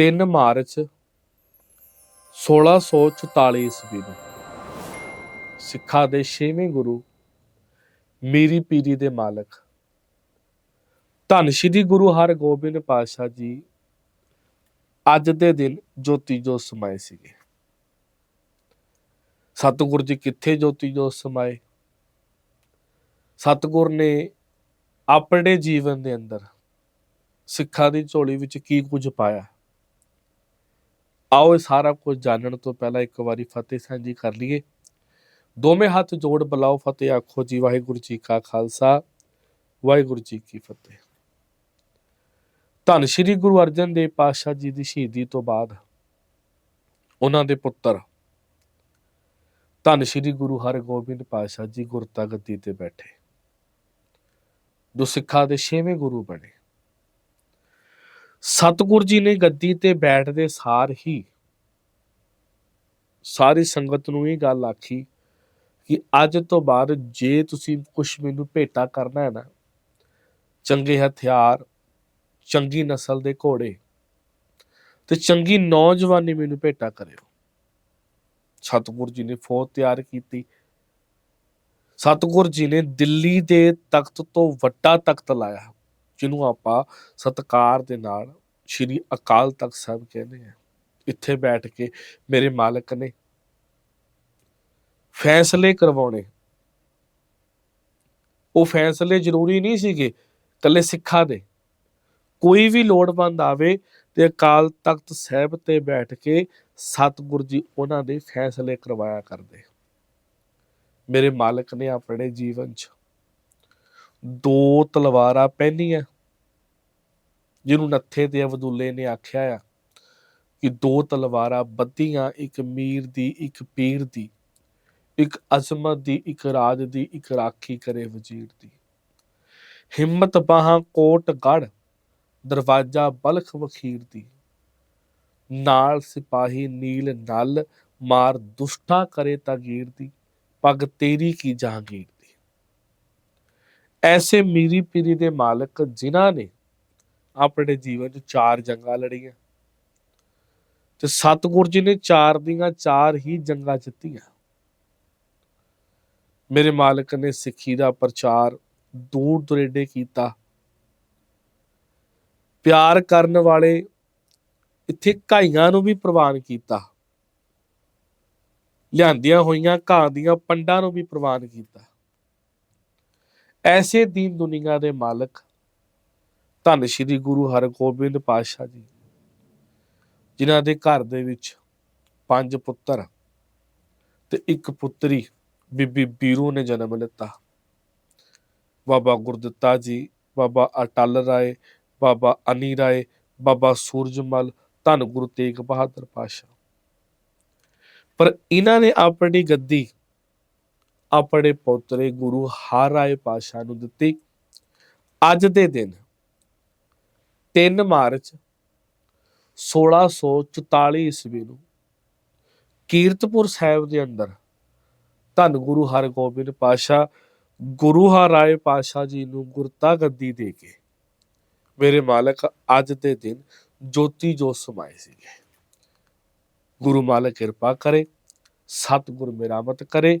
3 March 1644 ਈਸਵੀ ਨੂੰ ਸਿੱਖਾਂ ਦੇ ਛੇਵੇਂ ਗੁਰੂ ਮੀਰੀ ਪੀਰੀ ਦੇ ਮਾਲਕ ਧੰਨ ਸ਼੍ਰੀ ਗੁਰੂ ਹਰਗੋਬਿੰਦ ਪਾਤਸ਼ਾਹ ਜੀ ਅੱਜ ਦੇ ਦਿਨ ਜੋਤੀ ਜੋਤ ਸਮਾਏ ਸੀਗੇ। ਸਤਿਗੁਰ ਜੀ ਕਿੱਥੇ ਜੋਤੀ ਜੋਤ ਸਮਾਏ? ਸਤਿਗੁਰ ਨੇ ਆਪਣੇ ਜੀਵਨ ਦੇ ਅੰਦਰ ਸਿੱਖਾਂ ਦੀ ਝੋਲੀ ਵਿੱਚ ਕੀ ਕੁਝ ਪਾਇਆ? ਆਓ ਇਹ ਸਾਰਾ ਕੁਝ ਜਾਣਨ ਤੋਂ ਪਹਿਲਾਂ ਇੱਕ ਵਾਰੀ ਫਤਿਹ ਸਾਂਝੀ ਕਰ ਲਈਏ। ਦੋਵੇਂ ਹੱਥ ਜੋੜ ਬੁਲਾਓ ਫਤਿਹ, ਆਖੋ ਜੀ, ਵਾਹਿਗੁਰੂ ਜੀ ਕਾ ਖਾਲਸਾ, ਵਾਹਿਗੁਰੂ ਜੀ ਕੀ ਫਤਿਹ। ਧੰਨ ਸ਼੍ਰੀ ਗੁਰੂ ਅਰਜਨ ਦੇਵ ਪਾਤਸ਼ਾਹ ਜੀ ਦੀ ਸ਼ਹੀਦੀ ਤੋਂ ਬਾਅਦ ਉਹਨਾਂ ਦੇ ਪੁੱਤਰ, ਧੰਨ ਸ਼੍ਰੀ ਗੁਰੂ ਹਰਗੋਬਿੰਦ ਪਾਤਸ਼ਾਹ ਜੀ ਗੁਰਤਾ ਗੱਦੀ ਤੇ ਬੈਠੇ। ਜੋ ਸਿੱਖਾਂ ਦੇ ਛੇਵੇਂ ਗੁਰੂ ਬਣੇ। ਸਤਿਗੁਰ ਜੀ ਨੇ ਗੱਦੀ ਤੇ ਬੈਠਦੇ ਸਾਰ ਹੀ ਸਾਰੀ ਸੰਗਤ ਨੂੰ ਇਹ ਗੱਲ ਆਖੀ ਕਿ ਅੱਜ ਤੋਂ ਬਾਅਦ ਜੇ ਤੁਸੀਂ ਕੁਝ ਮੈਨੂੰ ਭੇਟਾ ਕਰਨਾ ਹੈ ਨਾ, ਚੰਗੇ ਹਥਿਆਰ, ਚੰਗੀ ਨਸਲ ਦੇ ਘੋੜੇ ਤੇ ਚੰਗੀ ਨੌਜਵਾਨੀ ਮੈਨੂੰ ਭੇਟਾ ਕਰਿਓ। ਸਤਿਗੁਰ ਜੀ ਨੇ ਫੌਜ ਤਿਆਰ ਕੀਤੀ। ਸਤਿਗੁਰ ਜੀ ਨੇ ਦਿੱਲੀ ਦੇ ਤਖਤ ਤੋਂ ਵੱਡਾ ਤਖਤ ਲਾਇਆ। ਜਿਹਨੂੰ ਆਪਾਂ ਸਤਕਾਰ ਦੇ ਨਾਲ ਸ਼੍ਰੀ ਅਕਾਲ ਤਖਤ ਸਾਹਿਬ ਕਹਿੰਦੇ ਆ, ਇੱਥੇ ਬੈਠ ਕੇ ਮੇਰੇ ਮਾਲਕ ਨੇ ਫੈਸਲੇ ਕਰਵਾਉਣੇ। ਉਹ ਫੈਸਲੇ ਜ਼ਰੂਰੀ ਨਹੀਂ ਸੀਗੇ ਕੱਲੇ ਸਿੱਖਾਂ ਦੇ। ਕੋਈ ਵੀ ਲੋੜਵੰਦ ਆਵੇ ਤੇ ਅਕਾਲ ਤਖਤ ਸਾਹਿਬ ਤੇ ਬੈਠ ਕੇ ਸਤਿਗੁਰ ਜੀ ਉਹਨਾਂ ਦੇ ਫੈਸਲੇ ਕਰਵਾਇਆ ਕਰਦੇ। ਮੇਰੇ ਮਾਲਕ ਨੇ ਆਪਣੇ ਜੀਵਨ 'ਚ ਦੋ ਤਲਵਾਰਾਂ ਪਹਿਨੀਆਂ, ਜਿਹਨੂੰ ਨੱਥੇ ਤੇ ਅਬਦੁੱਲੇ ਨੇ ਆਖਿਆ ਆ ਕਿ ਦੋ ਤਲਵਾਰਾਂ ਬੱਧੀਆਂ, ਇੱਕ ਮੀਰ ਦੀ, ਇੱਕ ਪੀਰ ਦੀ, ਇੱਕ ਅਜ਼ਮਤ ਦੀ, ਇੱਕ ਰਾਜ ਦੀ, ਇੱਕ ਰਾਖੀ ਕਰੇ ਵਜ਼ੀਰ ਦੀ। ਹਿੰਮਤ ਬਾਹਾਂ ਕੋਟ ਗੜ ਦਰਵਾਜ਼ਾ ਬਲਖ ਵਖੀਰ ਦੀ। ਨਾਲ ਸਿਪਾਹੀ ਨੀਲ ਨਲ ਮਾਰ ਦੁਸ਼ਟਾ ਕਰੇ ਤਾਗੀਰ ਦੀ, ਪਗ ਤੇਰੀ ਕੀ ਜਹਾਂਗੀਰ? ਐਸੇ ਮੀਰੀ ਪੀਰੀ ਦੇ ਮਾਲਕ ਜਿਨ੍ਹਾਂ ਨੇ ਆਪਣੇ ਜੀਵਨ 'ਚ ਚਾਰ ਜੰਗਾਂ ਲੜੀਆਂ ਤੇ ਸਤਿਗੁਰ ਜੀ ਨੇ ਚਾਰ ਦੀਆਂ ਚਾਰ ਹੀ ਜੰਗਾਂ ਜਿੱਤੀਆਂ। ਮੇਰੇ ਮਾਲਕ ਨੇ ਸਿੱਖੀ ਦਾ ਪ੍ਰਚਾਰ ਦੂਰ ਦੁਰੇਡੇ ਕੀਤਾ। ਪਿਆਰ ਕਰਨ ਵਾਲੇ ਇੱਥੇ ਘਾਈਆਂ ਨੂੰ ਵੀ ਪ੍ਰਵਾਨ ਕੀਤਾ। ਲਿਆਂਦੀਆਂ ਹੋਈਆਂ ਘਾਹ ਦੀਆਂ ਪੰਡਾਂ ਨੂੰ ਵੀ ਪ੍ਰਵਾਨ ਕੀਤਾ। ਐਸੇ ਦੀਨ ਦੁਨੀਆ ਦੇ ਮਾਲਕ ਧੰਨ ਸ਼੍ਰੀ ਗੁਰੂ ਹਰਗੋਬਿੰਦ ਪਾਤਸ਼ਾਹ ਜੀ, ਜਿਨ੍ਹਾਂ ਦੇ ਘਰ ਦੇ ਵਿੱਚ ਪੰਜ ਪੁੱਤਰ ਤੇ ਇੱਕ ਪੁੱਤਰੀ ਬੀਬੀ ਬੀਰੂ ਨੇ ਜਨਮ ਲਿੱਤਾ। ਬਾਬਾ ਗੁਰਦਿੱਤਾ ਜੀ, ਬਾਬਾ ਅਟਲ ਰਾਏ, ਬਾਬਾ ਅਨੀ ਰਾਏ, ਬਾਬਾ ਸੂਰਜਮਲ, ਧੰਨ ਗੁਰੂ ਤੇਗ ਬਹਾਦਰ ਪਾਸ਼ਾ ਪਰ ਇਹਨਾਂ ਨੇ ਆਪਣੀ ਗੱਦੀ ਆਪਣੇ ਪੋਤਰੇ ਗੁਰੂ ਹਰ ਰਾਏ ਪਾਸ਼ਾ ਨੂੰ ਦਿੱਤੀ। ਅੱਜ ਦੇ ਦਿਨ 3 ਮਾਰਚ 1644 ਈਸਵੀ ਨੂੰ ਕੀਰਤਪੁਰ ਸਾਹਿਬ ਦੇ ਅੰਦਰ ਧੰਨ ਗੁਰੂ ਹਰਗੋਬਿੰਦ ਪਾਸ਼ਾ ਗੁਰੂ ਹਰਾਏ ਪਾਸ਼ਾ ਜੀ ਨੂੰ ਗੁਰਤਾ ਗੱਦੀ ਦੇ ਕੇ ਮੇਰੇ ਮਾਲਕ ਅੱਜ ਦੇ ਦਿਨ ਜੋਤੀ ਜੋਤ ਸਮਾਏ ਸੀਗੇ। ਗੁਰੂ ਮਾਲਕ ਕਿਰਪਾ ਕਰੇ, ਸਤਿਗੁਰ ਮਿਹਰਮਤ ਕਰੇ